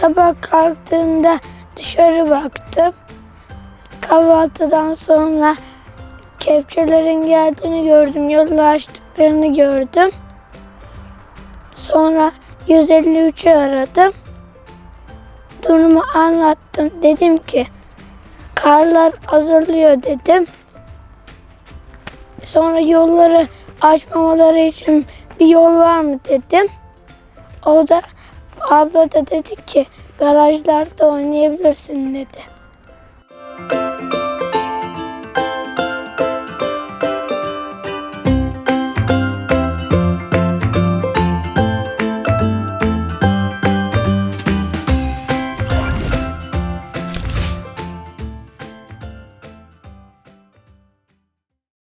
Sabah kalktığımda dışarı baktım. Kahvaltıdan sonra kepçelerin geldiğini gördüm. Yolu açtıklarını gördüm. Sonra 153'ü aradım. Durumu anlattım. Dedim ki karlar azalıyor dedim. Sonra yolları açmamaları için bir yol var mı dedim. O da abla da dedi ki garajlarda oynayabilirsin dedi.